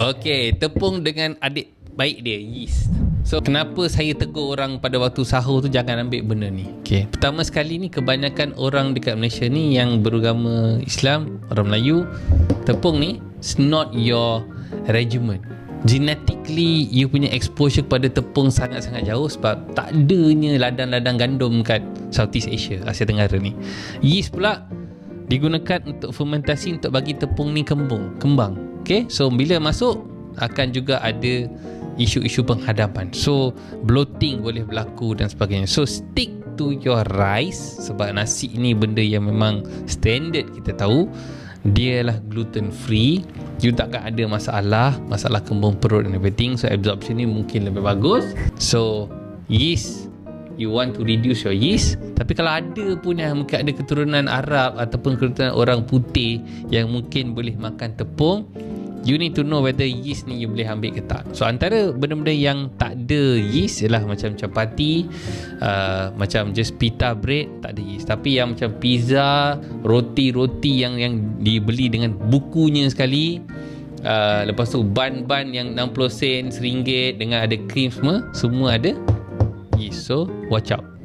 Okey, tepung dengan adik baik dia, yeast. So, kenapa saya tegur orang pada waktu sahur tu jangan ambil benda ni? Okey, pertama sekali ni kebanyakan orang dekat Malaysia ni yang beragama Islam, orang Melayu, tepung ni it's not your regimen. Genetically, you punya exposure kepada tepung sangat-sangat jauh sebab tak adanya ladang-ladang gandum kat Southeast Asia, Asia Tenggara ni. Yeast pula digunakan untuk fermentasi untuk bagi tepung ni kembung, kembang. Okay, so bila masuk akan juga ada isu-isu penghadapan. So bloating boleh berlaku dan sebagainya. So stick to your rice sebab nasi ni benda yang memang standard kita tahu. Dia lah gluten free. You takkan ada masalah, masalah kembung perut and everything. So absorption ni mungkin lebih bagus. So yeast you want to reduce your yeast tapi kalau ada pun yang mungkin ada keturunan Arab ataupun keturunan orang putih yang mungkin boleh makan tepung you need to know whether yeast ni you boleh ambil ke tak. So antara benda-benda yang tak ada yeast ialah macam chapati uh, macam just pita bread tak ada yeast. Tapi yang macam pizza roti-roti yang yang dibeli dengan bukunya sekali uh, lepas tu ban-ban yang 60 sen RM1 dengan ada krim semua semua ada yeast. So watch out